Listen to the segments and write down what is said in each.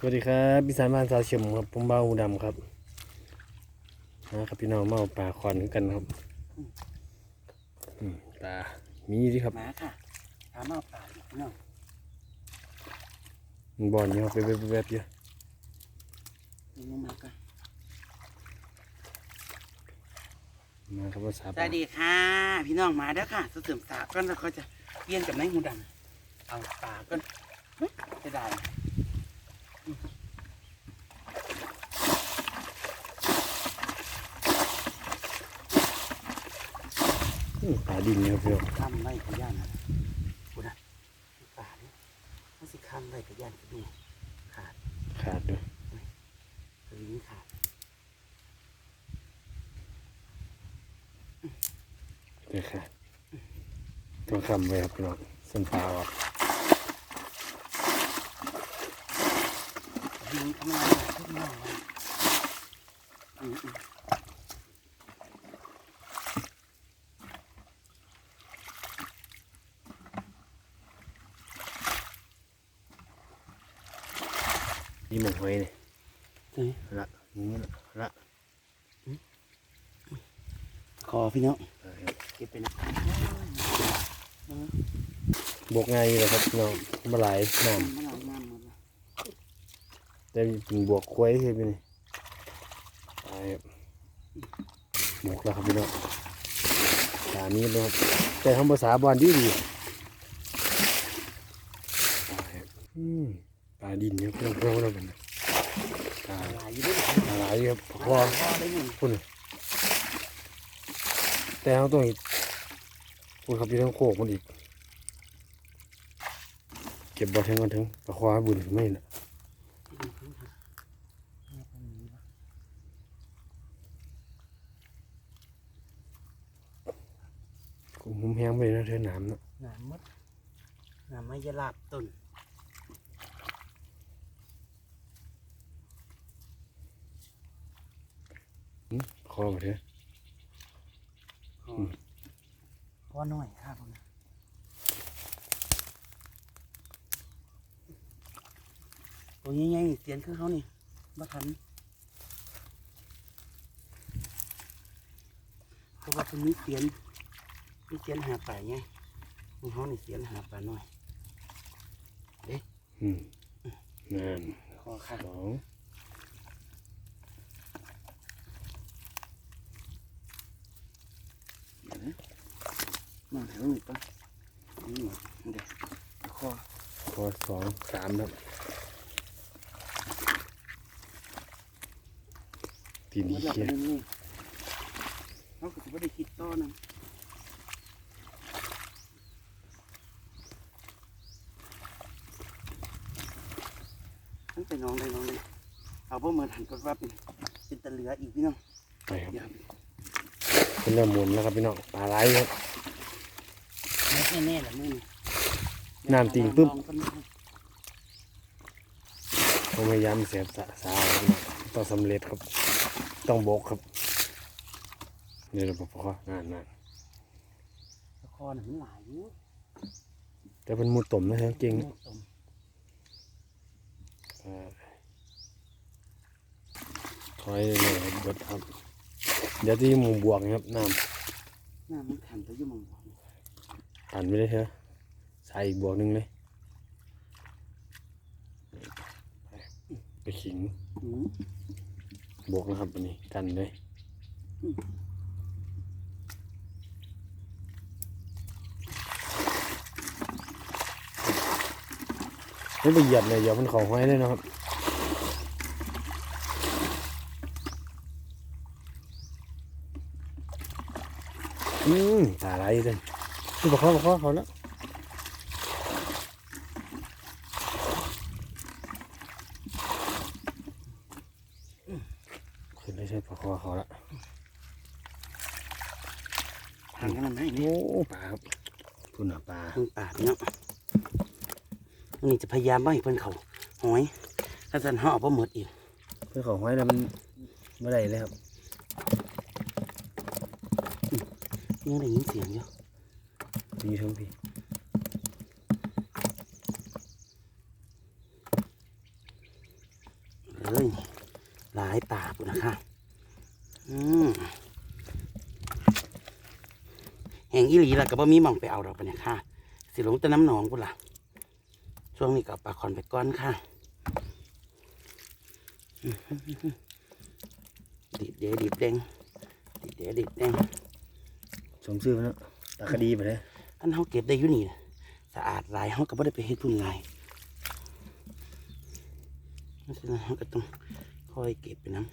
สวัสดีครับพี่สารบ้านสาวเฉียมครับผมเบ้าดำครับนะครับพี่น้องเมาป่าคอนคือกันครับอืมตามีดิครับมาค่ะถามเอาป่าอีกเนาะมันบอลอยู่ครับไปไปแบบเดียวลงมากันมาครับภาษาสวัสดีค่ะ พี่น้องมาแล้วค่ะเสริมสาก็แล้วก็จะเปลี่ยนกับนายหูดำเอาป่าก็เฮ้ยจะได้อืม ป่าดินเนี่ยครับพี่น้องข้ามไร่ขย่านนะกูนะป่าเนี่ยมันสิข้ามไร่ขย่านก็ดูขาด ขาดด้วยลิ้นขาดเลยขาดต้องคำไว้ครับพี่น้องสันปลาออก ลิ้นทำงานทุกน้องเลยนี่หมกหอยนี่เฮ้ยละนี่ละละคอพี่น้องเอาครับเก็บไปนะบกง่ายเลยครับน้องมาหลายน้ำ แล้วำแต่เป็นบวกควายใช่ไหมนี่ตายครับวกแล้วครับพี่น้องตานี้นะครับแต่ทำภาษาบอลดีดีตายครับอืมปลาดินเนี่ยเพื่อนเพื่อนเราเป็นตายหลายอยู่ด้วยปลาหลครับพ่ออพ่อได้ยินพุ่นแต่เขาต้องอีกพุ่นครับพี่ทั้งโคกมันอีก เก็บบอลถึงกันถึงปลาควาบุญไม่นะกูมุมแห้งไปนะ เธอหนามเนาะน้ำมดน้ำไม่ยาลาบต้นคอมาเถอะพ่อพ่อน้อยครับผมนะตัวใหญ่ๆเสียนคือเขานี่บ้าทันเพราะว่าตัวนี้เสียน มีเสียนหาป่าไงของเขานี่เสียนหาป่าน้อยอืมนั่นคอค่ะสองมาถ่ายรูปก่อนนี่หมดเดี๋ยวคอคอสองสามครับตีนี้มาจับเชียนี่นี่เขาก็จะไม่ได้คิดต้อนะ ตั้งแต่น้องได้น้องเลยเอาพวกมือหันกดว่าเป็นเป็นตะเหลืออีกพี่น้องไปครับอย่าเป็นเริ่มหมุนแล้วครับพี่น้องปลาไหลครับ ไม่ใช่แน่ละมือน้ำติ่งปึ๊บลอกันนะต้องพยายามเสียบสะสาวครับพี่น้องต้องสำเร็จครับ ต้องบกครับนี่เราบอกว่างานนั่นคอหนังหลายอยู่แต่เป็นหมูต่มนะครับเก่งม่สมอ่า ถอยเลยครับเบิดครับ เดี๋ยวที่หมูบวกนะครับน้หน้ามันขันไปอยุ่หมองบอกำปั่นไม่ได้เถอะใส่อีกบวกหนึ่งเลยไปไปขิงอืมบวกนะครับอันนี้กันเลย ไม่ไปเหยียบเลยเหยียบมันเขาห้อยเลยนะครับอืมตาไหลเลยคือบอกเขาบอกเขาเขาแล้วขึ้นได้ใช่ปลาคอเขาละห่างกันมันไหมนี่โอ้ปลาครับคุณอะปลามึงปาดเนาะ อันนี้จะพยายามไม่ให้เพิ่นเขาหอยถ้าสันห่อพอหมดอีกเพื่อเขาห้อยแล้วมันไม่ได้เลยครับยังได้ยินเสียงอยู่ดีทั้งพี่เลยหลายตาปุ่นนะคะอืมแห่งอีหลีล่ะก็บ่มีหมองไปเอาดอกปะเนี่ยค่ะ สิลงแต่น้ำหนองปุ่นล่ะ ช่วงนี้ก็เอาปลาคอนไปก้อนค่ะอื้อหือหือดิบเดะดิบเด้งดิบเดะดิบเด้งสมซื้อมาแล้วตาคดีไปเลยอันเขาเก็บได้อยู่นี่น่ะสะอาดหลายเขาก็ไม่ได้ไปเฮ็ดพุ่นหลายเพราะฉะนั้นเขาก็ต้องคอยเก็บไปน้ำ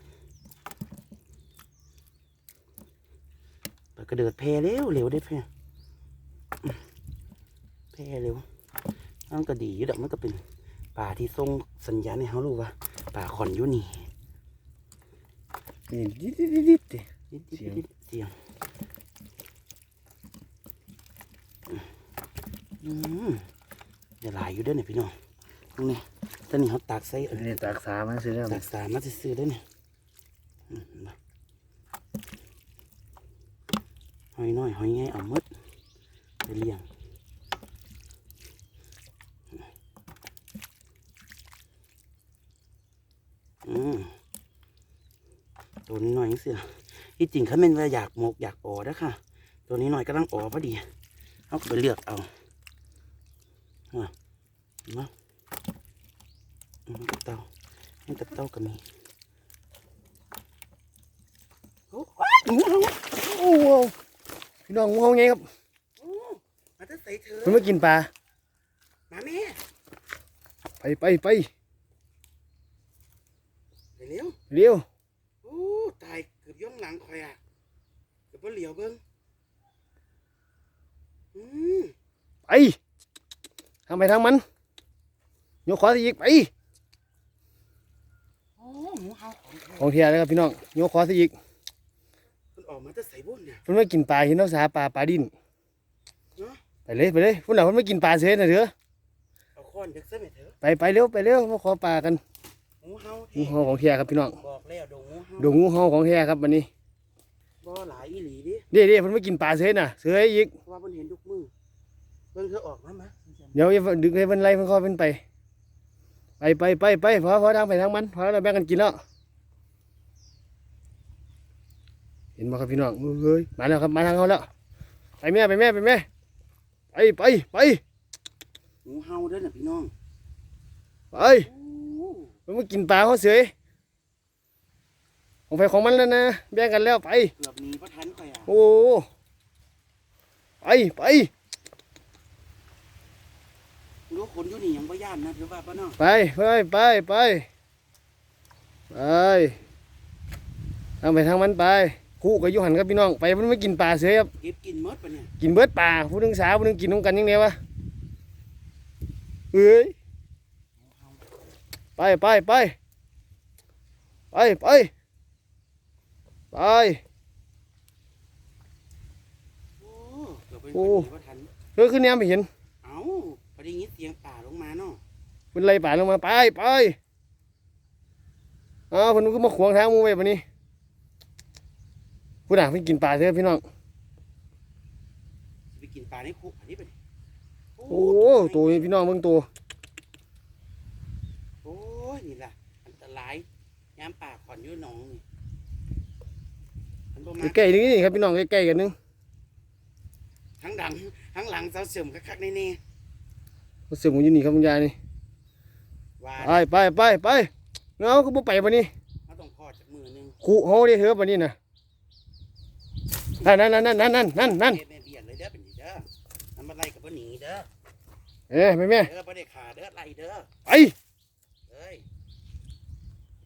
ปลากระเดิดแพร่เร็วเร็วได้แพร่อื้อแพร่เร็ว มันก็ดีอยู่ดอกมันก็เป็นป่าที่ส่งสัญญาณให้เขารู้ว่าป่าขอนอยู่นี่นี่ดิดดิดดิดดิดดิดิดดิดเสียงดิดเสียงอืมเดี๋ยวหลายอยู่เด้วยเนี่ยพี่น้องตรงนี้ตอนนี้เขาตากใส่อันนี้ตากสามันซื้อแล้วตากสามมาซื้อๆเด้วยเนี่ยอืมมาหอยน้อยหอยใหญ่เอาหมดไปเลี้ยงอืม ตัวนี้หน่อยจังสิล่ะที่จริงเขาเป็นว่าอยากหมกอยากอ๋อนะค่ะ ตัวนี้หน่อยก็ต้องอ๋อพอดีเอาไปเลือกเอามามาอืมกับเต้าให้กับเต้าก็มีโอ้ยหนูเอาโอ้โหพี่น้องงูเห่าไงครับโอ้มาจะใส่เธอมันมากินปลามาแม่ไปไปไปไปเร็วเร็ว โอ้ตายเกือบย่อง หลังคอยอะเกือบว่าเหลียวเบิ้งอืมไปทางไปทางมันยกขวาสิอีกไปโอ้หมูเห่าของแท้ของเทียเลยครับพี่น้องยกขวาสิอีกมันออกมาจะใส่บุญเนี่ยมันไม่กินปลาเห็นน้ำสาปลาปลาดิ้นเนาะไปเลยไปเลยพุ่นน่ะมันไม่กินปลาเสียนะเถอะเอาค้อนเด็กเส้นไปเถอะ ไปไปเร็วไปเร็วมาขอปลากัน หมูเห่างูแท้เห่าของเทียครับพี่น้องบอกแล้วดงหมูเห่าดูงูเห่าของเทียครับวันนี้บ่หลายอีหลีดิเดี๋ยวเดี๋ยวมันไม่กินปลาเสียน่ะเสืออีกเพราะว่ามันเห็นทุกมือเบิ่งเธอออกมามาเดี๋ยวอย่าดึงให้มันไล่มันคอมันไป ไปไปไปไปพอพอทางไปทางมันพอเราแบ่งกันกินแล้วเห็นไหมครับพี่น้องเฮ้ยมาแล้วครับมาทางเขาแล้วไปแม่ไปแม่ไปแม่ไปไปไปหมูเห่าเด้อน่ะพี่น้องไปโอ้ มันมากินปลาเขาเสยของไปของมันแล้วนะแบ่งกันแล้วไป เกือบหนีพระทันไปอะโอ้ไปไปรู้ว่าคนอยู่นี่ยังบ่ย่านนะถือว่าป้าน้องไปไปไปไปไปทางไปทางมันไปคู่กับยุหันครับพี่น้องไปมันไม่กินปลาเสยครับเก็บกินหมดปะเนี่ยกินเบิดปลาผู้หนึงสาวผู้หนึงกินน้ำกันยังไงวะเอ้ย ไปไปไปไปไปไปโอ้เกือบเป็นโอ้คนหนีพระทันเออขึ้นแนมไปเห็น เอ้าพอได้ยินเสียงป่าลงมาเนาะเป็นไรป่าลงมาไปไปอ้าวเพิ่นก็มาขวางทางหมูไว้ปะนี้ผู้ด่าเพิ่นกินปลาเถอะพี่น้องสิไปกินปลาในคุกอันนี้เป็นโอ้ตัวนี้พี่น้องเบิ่งตัว โอ้ยนี่ล่ะอันตรายยามป่าข อนอยู่หนองนี่มันบ่มาใกล้ๆนี่ครับพี่น้องใกล้ๆกันนึงทั้งดังทั้งหลังเสาเสริมคักๆแน่เสียงมันอยู่นี่ครับคุณยายนี่ๆว่าไปไปไปไปเงาก็บ่ไปปะนี้เขาต้องพอจากมือหนึงขู่เฮาได้เถอะปะนี้น่ะนั่นนั่นนั่นนั่นนั่นนั่นนั่นเฮ็ดแม่เบียดเลยเด้อเป็นนี่เด้อน้ำมันไล่กับบ่หนีเด้อเอ้ยแม่แม่เด้อบ่ได้ขาเด้อไล่เด้อไปเอ้ยไก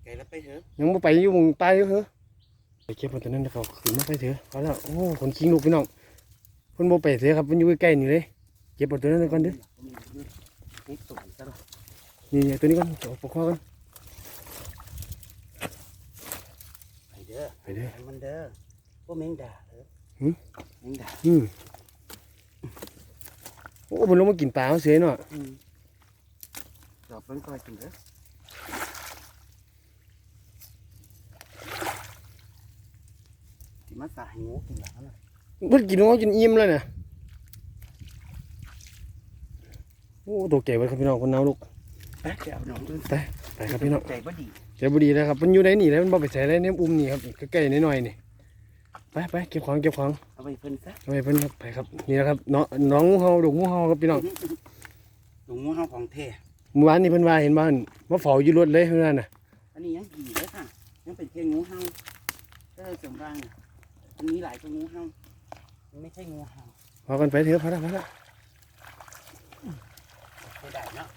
ลแล้วไปเถอะยังบ่ไปอยู่หมุงตายอยู่เหรอไปเก็บมันตัวนั้นเขาขึ้นมาไปเถอะพอแล้วโอ้คนคิงลูกพี่น้องเพิ่นบ่ไปเถอะครับมันอยู่ใกล้ๆนี่เลย เก็บมันตัวนั้นก่อนเด้อนี่ตุ่มซะหรอนี่ๆตัวนี้ก่อนเอาปกคอก่อนไปเด้อไปเด้อให้มันเด้อพวกแมงดาเด้อหึแมงดาอืมโอ้เพิ่นลงมากินปลาเขาเสียเนาะอืมดอกเพิ่นก็กินเด้อ ที่มาสาให้งูกินหลังน่ะเพิ่นกินของเขาจนอิ่มแล้วน่ะโอ้ตกใจเบิดครับพี่น้องคนน้าลูกไปเดี๋ยวเอาหนองเพิ่นไปไปไปครับพี่น้องใจบ่ดีเจ้าบุดีนะครับมันอยู่ในนี่แล้วมันบ่ไปใส่อะไรเนี่ยอุ้มนี่ครับใกล้ๆหน่อยๆนี่ไปไปเก็บของเก็บของเอาไปเพิ่นซะเอาไปเพิ่นครับไปครับนี่นะครับน้องน้องงูเห่าดอกงูเห่าครับพี่น้องหลวงงูเฮาของแท้เมื่อวานนี่เพิ่นว่าเห็นบ้านมาเฝ้าอยู่รถเลยเพิ่นว่าน่ะอันนี้ยังดีเลยค่ะยังเป็นแค่งูเฮาก็เลยสมรังน่ะ อันนี้หลายตัวงูเฮามันไม่ใช่งูเฮาพากันไปเถอะพาละพาละไม่ได้เนาะ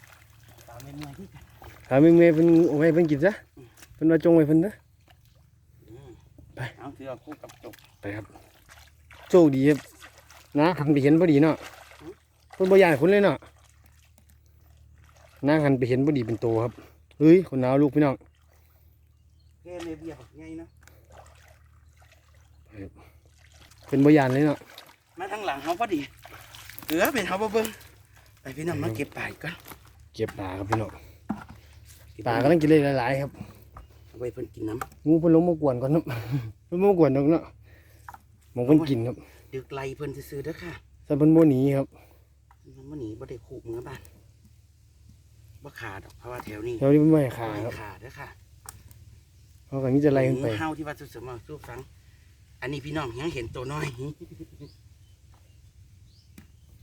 ตามเป็นเมืองที่กันหาเมื่อยๆเพิ่นเอาไว้เพิ่นกินซะเพิ่นว่าจงไว้เพิ่นนะอืมไปเอาถือเอาคู่กับจบไปครับโชคดีครับนะหันไปเห็นพอดีเนาะเพิ่นบ่ย่านคุณเลยเนาะนางหันไปเห็นพอดีเป็นโตครับเฮ้ยคนหนาวลูกพี่น้องแค่เมเบียบอกไงเนาะ เป็นบ่ย่านเลยเนาะมาทางหลังเขาพอดีเออเป็นเขาบ่เบิ่งไปพี่น้องมาเก็บป่ายก่อนเก็บปลาครับพี่น้องปลากำลังกินเลยหลายๆครับเอาไปเพิ่นกินน้งูเพิ่นลงมากวนก่อนเนาะเพิ่นมากวนดอกเนาะหมองเพิ่นกินครับำดึกไล่เพิ่นซื้อๆเด้อค่ะแต่เพิ่นบ่หนีครับมันบ่หนีบ่ได้ขู่มือบ้านบ่ขาดดอกเพราะว่าแถวนี้แถวนี้มันไม่ให้ขาครับไม่ขาดเด้อค่ะเขาก็มีจะไล่ขึ้นไปงูเฮาที่ว่าสุดสมมาสู้ฟัง อันนี้พี่น้องยังเห็นตัวน้อย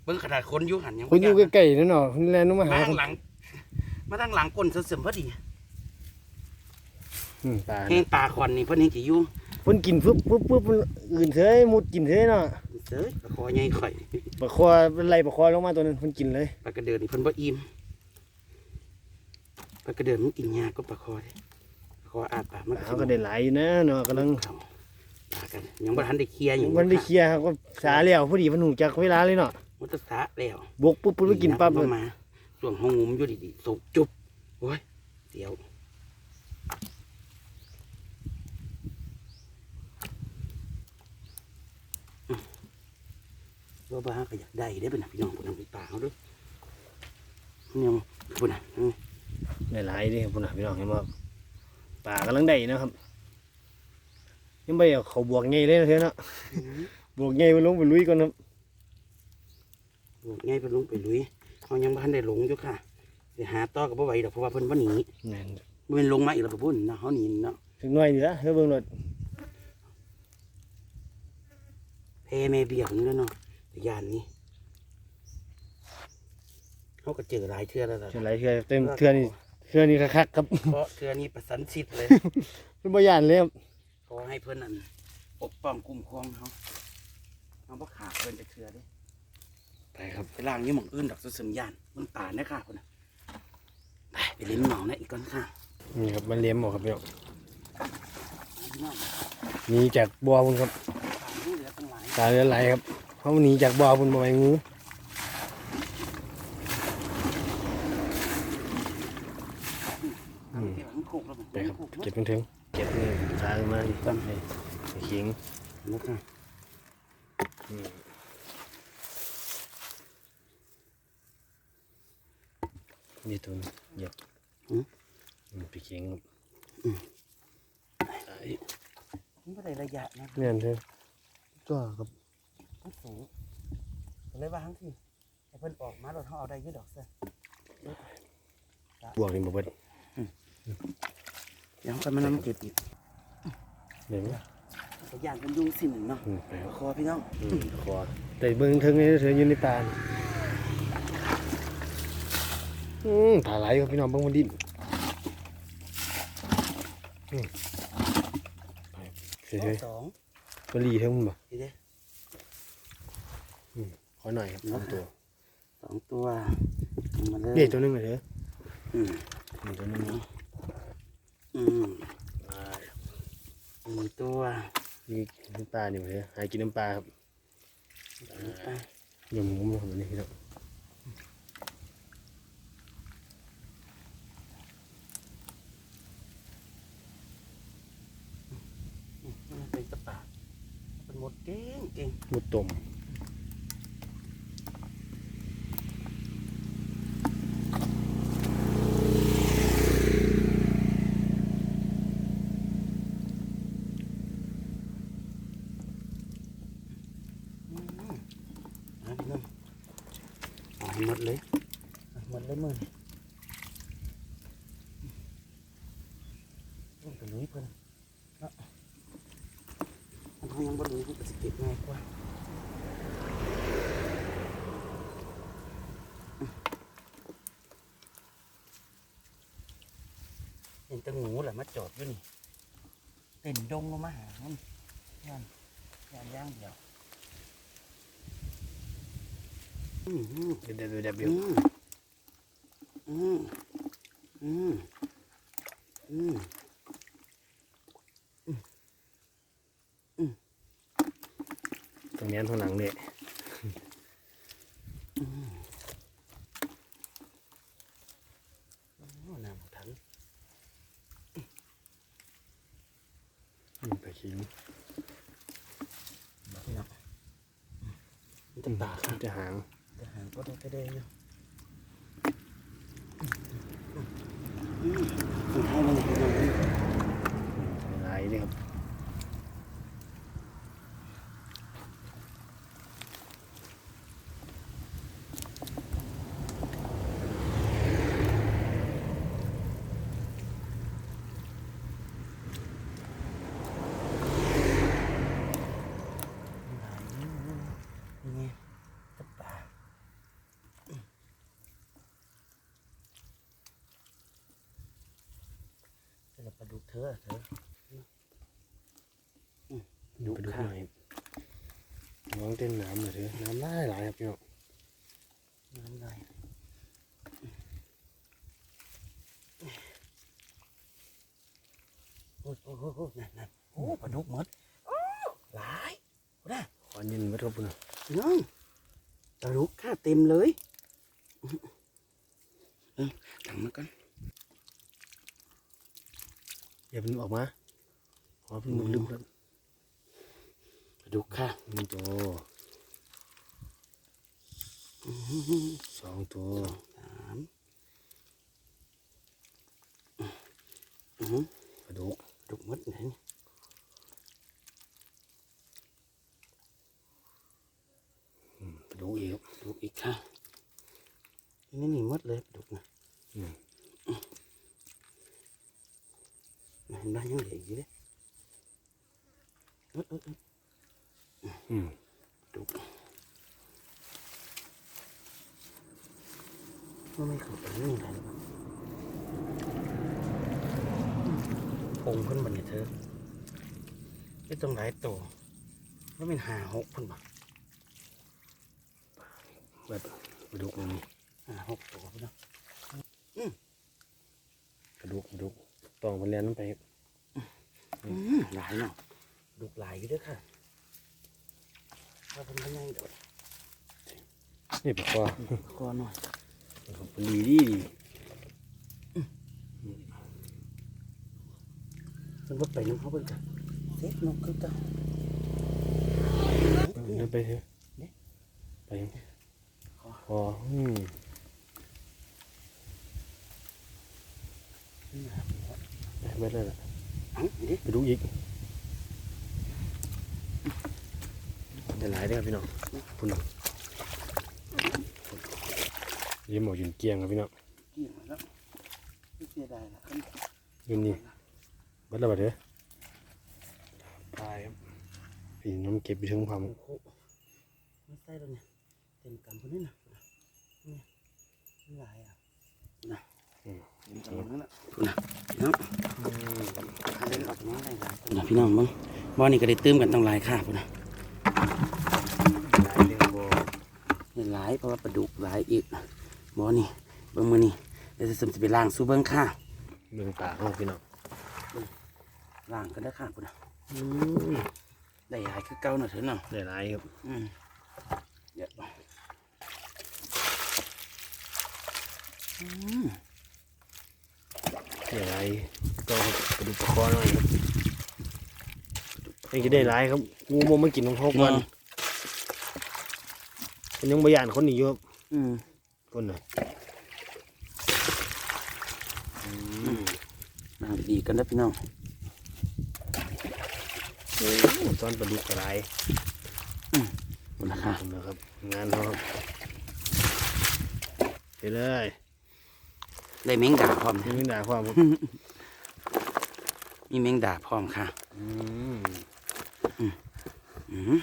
เบิ่งขนาดคนอยู่หันยังคนอยู่บ่ากใกล้ๆนั่นเนาะเพิ่นแล่นลงมาหามาคทานงหลัง มาทางหลังก้นเสริมพอดีอืมปลาแห้งปลาควันนี่เพิ่นยังสิอยู่เพิ่นกินปึ๊บปึ๊บปึ๊บเพิ่นอื่นเฉยมุดกินเฉยเนาะเด้อปลาคอใหญ่ข่อยปลาคอเป็นไรปลาคอลงมาตัวนึงเพิ่นกินเลยปลากระเดินนี่เพิ่นบ่อิ่มปลากระเดินมันกินยากก็ปลาคอเด้ปลาคออาปากมันเขาก็ได้หลายอยู่นะเนาะกำลังเข้า ปลากันยังบ่ทันได้เคลียร์หยังมันได้เคลียร์ครับก็สาแล้วพอดีเพิ่นหูจักเวลาเลยเนาะมันจะสะแล้วบกปุ๊บเพิ่นไปกินปั๊บเลเลยมาส่วงห้องงุมอยู่ดีๆสุกจุบโอ้ยเดี๋ยวอืมว่าบ้าก็อยากได้ได้เป็นนะพี่น้องคนทำเป็นป่าเขาด้วยเนี่ยปุ่นอะอืมได้หลายเด้พุ่นน่ะพี่น้องเห็นบ่ปลากำลังได้นะครับ ยังบ่เอาเขาบวกใหญ่เลยนะเถอะเนาะบวกใหญ่ไปลงไปลุยก่อนครับบอกง่ายไปลงไปลุยเขายังบ้านได้หลงอยู่ค่ะสิหาต่อกับบ่ไหวดอกเพราะว่าเพิ่นบ่หนีนั่นบ่เป็นลงมาอีกแล้วพุ่นเนาะเขาหนีเนาะถึงหน่อยเด้อเฮ้ยเบิ่งรถเพแม่เบียกนี่แล้วเนาะแต่ยานนี้เขาก็เจอหลายเทื่อแล้วล่ะเท่าไหร่เทื่อเต็มเทื่อนี่เทื่อนี่คักๆครับเพราะเทื่อนี้ประสันชิดเลยเพิ่นบ่ย่านเลยครับ ขอให้เพิ่นนั่นปกป้องคุ้มครองเขาเขาบ่ขาดเพิ่นจะเทื่อเด้ไปครับไปล่างยี่หม่องอื่นดอกสุดสมยานมันป่าเนี่ยค่ะคนน่ะไปไปเล่นหนองนะอีกก่อนค่ะนี่ครับมันเลี้ยมบ่ครับพี่น้องพี่น้องหนีจากบ่อพุ่นครับป่านี่เหลือตั้งหลายตาเรือไหลครับเขาหนีจากบ่อพุ่นบ่ไปงูเก็บมันโคกแล้วมันไปครับโคกเก็บมันถึง เก็บนี่ตาขึ้นมาตั้งให้ให้เขียงแล้วค่ะนี่ตัวนี้เหยียบอืมไปเขียงครับมันก็ได้ระยะนะเนี่ยเถอะจ้าครับมันสูงก็เลยว่าทั้งที่ให้เพิ่นออกมาเราเขาเอาได้อยืดดอกซะบวกนี่บ่เบิดเดี๋ยวเขาก็มานำเก็บอีก เดี๋ยวนี้ระยะกันยุงสิหนึ่งเนาะอืมไปครับคอพี่น้องอืมขอแต่เบิ่งถึงนี่เถอะอยู่ในป่านี่อืมปลาไหลครับพี่น้องเบิ่งมันดิ้นอืมไปเฉยสองๆมันรีเท่ามันบ่ดีเด้ขอหน่อยครับสองตัวสองตัวเอามาเลยนี่ตัวหนึงเลยเถอะอืมนี่ตัวหนึงเนาะอืมอ่า สี่ตัวนี่น้ำปลานี่เถอะหากินน้ำปลาครับไปยำมุ้มนะครับนี่พี่น้องเป็นตะปาเป็นหมดเก่งเก่งหมุดต้ม นะพี่น้องเอาให้หมดเลยเอาหมดเลยมือไปลุยเพิ่นเนาะมันเขายังบ่ลุยมันก็สิเก็บง่ายกว่าเห็นแตะงูแหละมาจอดอยู่นี่เต้นดงลงมาหามันย่านย่านย่างเดียวอืมอืม เดี๋ยวเดี๋ยวเดี๋ยวอืมอืมอืมตรงนี้ข้างหลังเนี่ย โอ้น้ำถัง อืมไปขิง นี่เนาะมันจะตาค่ะ จะหาง จะหางก็ได้ก็ได้อยู่อืมมันให้มันให้มัน หลายนี่ครับ นี่ไงจะตา จะปลาดุกเธอเธอดูไปดูหน่อยน้องเต้นน้ำหน่อยเถอะน้ำได้หลายครับพี่น้องน้ำลายโอ้ยโอ้ยโอ้ยโอ้ยนั่นนั่นโอ้ปลาดุกหมดโอ้หลายโอ้ได้ขอยินไว้ครับพี่น้องพี่น้องปลาดุกค่าเต็มเลยเออถังมาก่ อนอย่าเพิ่งออกมาขอเพิ่งมันลึกครับปลาดุกค่ะหนึ่งตัวสองตัวสามอือหือปลาดุกปลาดุกหมดไหนนี่อืมปลาดุกอีกครับปลาดุกอีกค่ะนี่นี่หมดเลยปลาดุกนะ อืม เห็นไหมยังเหลืออีกเยอะเออเออเอออืมดุมันไม่เข้าไปนี่อะไรหรือเปล่าองค์เพิ่นบันเนี่ยเธอไม่ต้องหลายตัวว่าเป็นหาหกเพิ่นบักแบบปลาดุกมันมีหาหกตัวเพิ่นเนาะปลาดุกปลาดุกต้องมันเรียนน้ำไปครับอืม หลายเนาะดุกหลายอยู่เด้วยค่ะว่าเพิ่นเป็นยังเดี๋ยวนี่ปลาคอก่อนหน่อยปลาดีดีดีเพิ่นว่าไปน้ำเขาเพิ่นกันเซ็ตนกคือเกันเดินไปเถอะเนี่ยไปยังคออืมนี่นะครับไปไม่ได้ละเอ้าเด็ก ไปดูอีกจะหลายได้อครับพี่น้องพุ่นน้องยิ้มหมอยืนเกลียงครับพี่น้องเกี่ยงมาแล้วไม่เสียดายละครับยืนนี่บัดละบัดเด้อตายครับพี่น้ำเก็บไปถึงความโอ้โหไม่ใส่แล้วเนี่ยเต็มกำคนนี้นะเนี่ยมันหลายอะนะเต็มกำ นั่นแหละนะพี่น้องให้ออกมาได้หลายคนนะพี่น้องมึงบ่อนี่ก็ได้ตื้มกันต้องหลายค่าพุ่นนะหลายเรื่องบ่เห็นหลายเพราะว่าปลาดุกหลายอีกบ่อนี่เบิ่งมือนี่เดี๋ยวจะสมสิไปล้างสู้เบิ่งค่าเรื่องปากของพี่น้องล้างกันได้อค่าพุ่นนะอืมได้หลายคือเก่าหน่อยเถอะเนาะได้หลายครับอืมเดี๋ยว อืมได้หลายก็กระดูกปลาคอหน่อยครับยังจะได้หลายครับงูมันมากินของเขาก่อนมันยังบ่ยานคนอีกอยู่ครับอืมคนน่ะล้างดีๆกันนะพี่น้องโอ้ตอนปลาดุกกระไรคุณนะค่ะทำนะครับงานเขาครับไปเลย ได้แมงดาพร้อมนี่ไม่ด่าความครับมีแมงดาพร้อมค่ะอืมอืม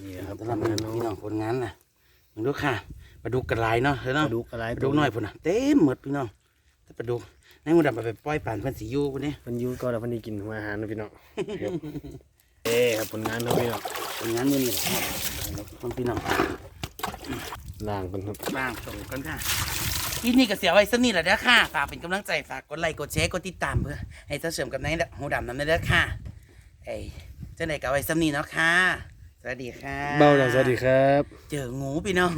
นี่นะครับสำหรับพี่น้องคนงานน่ะมึงดูค่ะปลาดุกกระไรเนาะเฮ้ยปเนาะ ลาดุกอะไรปลาดุกน้อยพุ่นน่ะเต็มหมดพี่น้องแต่ปลาดุกในหมูดำเอาไปปล่อยป่านเพิ่นสิอยู่พุ่นนี่มันอยูก็แล้วมันได้กินหัวอาหารนะพี่น้องครับเอ้ครับผลงานครับพี่น้องคนงานมื้อนี้แหละต้องพี่น้องล่างกันครับบ้างส่งกันค่ะ คลิปนี้ก็เสียไว้สักนิดแหละเด้อค่ะ ฝากเป็นกำลังใจฝากกดไลค์กดแชร์กดติดตามเพื่อให้เจ้าเสริมกับนายหูดำนำเด้อค่ะ เอ้ยเจ้าไหนก็เอาไว้สักนิดเนาะค่ะ สวัสดีค่ะเบ้าแล้วสวัสดีครับ เจองูพี่น้อง